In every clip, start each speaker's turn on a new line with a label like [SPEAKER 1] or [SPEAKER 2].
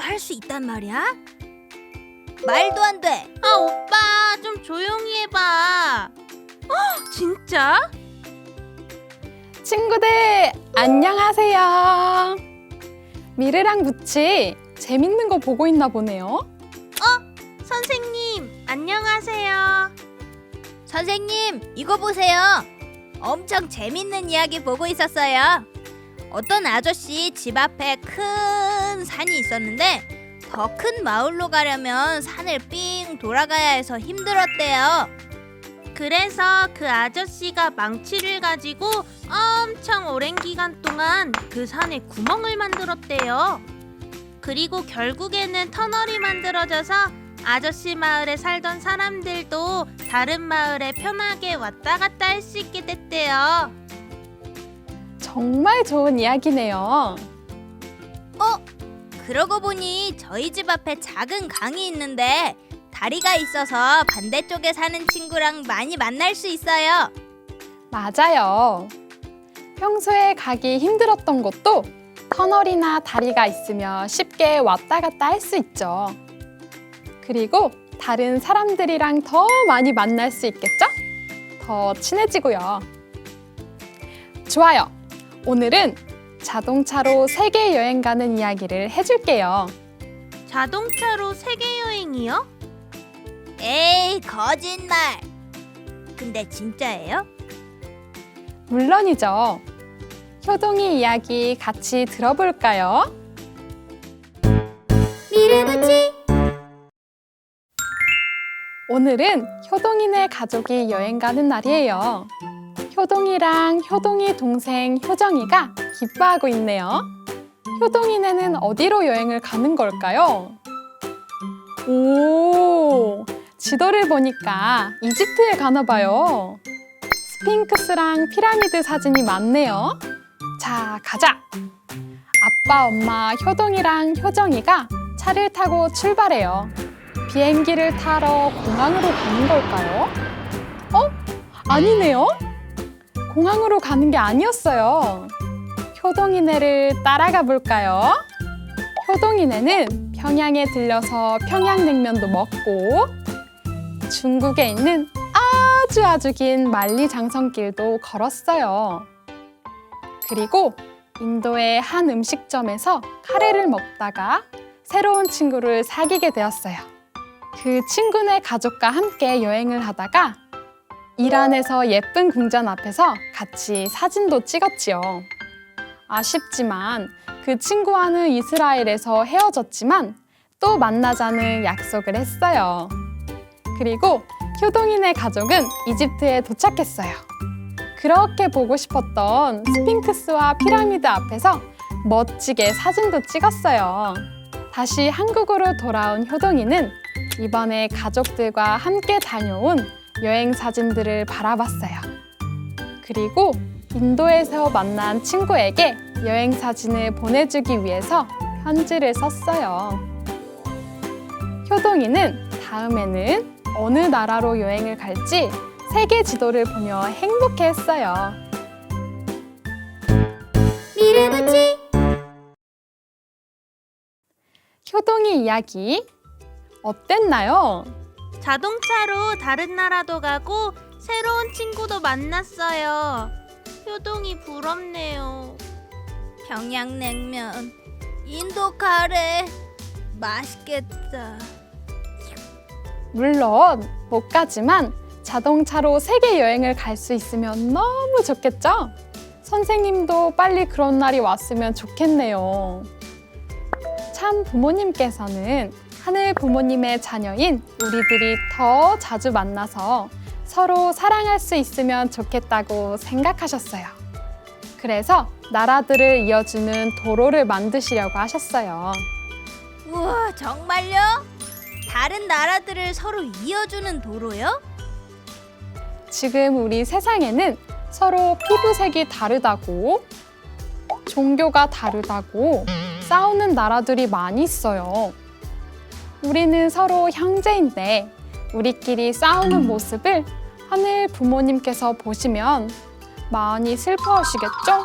[SPEAKER 1] 할 수 있단 말이야? 말도 안 돼.
[SPEAKER 2] 아 오빠 좀 조용히 해봐. 어 진짜?
[SPEAKER 3] 친구들 안녕하세요. 미르랑 부치 재밌는 거 보고 있나 보네요.
[SPEAKER 2] 선생님 안녕하세요.
[SPEAKER 1] 선생님, 이거 보세요. 엄청 재밌는 이야기 보고 있었어요. 어떤 아저씨 집 앞에 큰 산이 있었는데 더 큰 마을로 가려면 산을 삥 돌아가야 해서 힘들었대요.
[SPEAKER 2] 그래서 그 아저씨가 망치를 가지고 엄청 오랜 기간 동안 그 산에 구멍을 만들었대요. 그리고 결국에는 터널이 만들어져서 아저씨 마을에 살던 사람들도 다른 마을에 편하게 왔다 갔다 할 수 있게 됐대요.
[SPEAKER 3] 정말 좋은 이야기네요.
[SPEAKER 1] 그러고 보니 저희 집 앞에 작은 강이 있는데 다리가 있어서 반대쪽에 사는 친구랑 많이 만날 수 있어요.
[SPEAKER 3] 맞아요. 평소에 가기 힘들었던 곳도 터널이나 다리가 있으면 쉽게 왔다 갔다 할 수 있죠. 그리고 다른 사람들이랑 더 많이 만날 수 있겠죠? 더 친해지고요. 좋아요. 오늘은 자동차로 세계 여행 가는 이야기를 해줄게요.
[SPEAKER 2] 자동차로 세계 여행이요?
[SPEAKER 1] 에이, 거짓말. 근데 진짜예요?
[SPEAKER 3] 물론이죠. 효동이 이야기 같이 들어볼까요?
[SPEAKER 1] 미르부치
[SPEAKER 3] 오늘은 효동이네 가족이 여행 가는 날이에요. 효동이랑 효동이 동생 효정이가 기뻐하고 있네요. 효동이네는 어디로 여행을 가는 걸까요? 오, 지도를 보니까 이집트에 가나 봐요. 스핑크스랑 피라미드 사진이 많네요. 자, 가자! 아빠, 엄마, 효동이랑 효정이가 차를 타고 출발해요. 비행기를 타러 공항으로 가는 걸까요? 어? 아니네요? 공항으로 가는 게 아니었어요. 효동이네를 따라가 볼까요? 효동이네는 평양에 들려서 평양냉면도 먹고 중국에 있는 아주 아주 긴 만리장성길도 걸었어요. 그리고 인도의 한 음식점에서 카레를 먹다가 새로운 친구를 사귀게 되었어요. 그 친구네 가족과 함께 여행을 하다가 이란에서 예쁜 궁전 앞에서 같이 사진도 찍었지요. 아쉽지만 그 친구와는 이스라엘에서 헤어졌지만 또 만나자는 약속을 했어요. 그리고 효동이네 가족은 이집트에 도착했어요. 그렇게 보고 싶었던 스핑크스와 피라미드 앞에서 멋지게 사진도 찍었어요. 다시 한국으로 돌아온 효동이는 이번에 가족들과 함께 다녀온 여행 사진들을 바라봤어요. 그리고 인도에서 만난 친구에게 여행 사진을 보내주기 위해서 편지를 썼어요. 효동이는 다음에는 어느 나라로 여행을 갈지 세계 지도를 보며 행복해했어요.
[SPEAKER 1] 미르부치
[SPEAKER 3] 효동이 이야기 어땠나요?
[SPEAKER 2] 자동차로 다른 나라도 가고 새로운 친구도 만났어요. 효동이 부럽네요.
[SPEAKER 1] 평양냉면, 인도 카레, 맛있겠다.
[SPEAKER 3] 물론 못 가지만 자동차로 세계 여행을 갈 수 있으면 너무 좋겠죠? 선생님도 빨리 그런 날이 왔으면 좋겠네요. 참 부모님께서는 하늘 부모님의 자녀인 우리들이 더 자주 만나서 서로 사랑할 수 있으면 좋겠다고 생각하셨어요. 그래서 나라들을 이어주는 도로를 만드시려고 하셨어요.
[SPEAKER 1] 우와, 정말요? 다른 나라들을 서로 이어주는 도로요?
[SPEAKER 3] 지금 우리 세상에는 서로 피부색이 다르다고, 종교가 다르다고 싸우는 나라들이 많이 있어요. 우리는 서로 형제인데 우리끼리 싸우는 모습을 하늘 부모님께서 보시면 많이 슬퍼하시겠죠?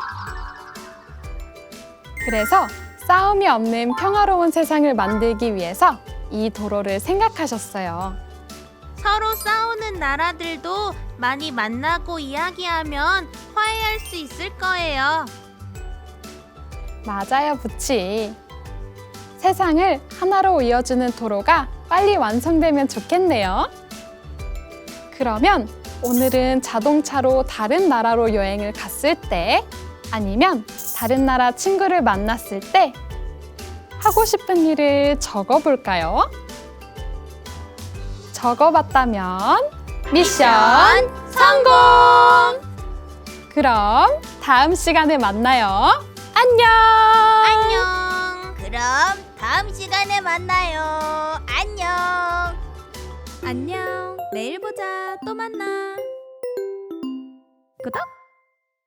[SPEAKER 3] 그래서 싸움이 없는 평화로운 세상을 만들기 위해서 이 도로를 생각하셨어요.
[SPEAKER 2] 서로 싸우는 나라들도 많이 만나고 이야기하면 화해할 수 있을 거예요.
[SPEAKER 3] 맞아요, 부치. 세상을 하나로 이어주는 도로가 빨리 완성되면 좋겠네요. 그러면 오늘은 자동차로 다른 나라로 여행을 갔을 때 아니면 다른 나라 친구를 만났을 때 하고 싶은 일을 적어볼까요? 적어봤다면 미션 성공! 그럼 다음 시간에 만나요. 안녕!
[SPEAKER 2] 안녕.
[SPEAKER 1] 만나요. 안녕.
[SPEAKER 2] 안녕. 내일 보자. 또 만나.
[SPEAKER 1] 구독.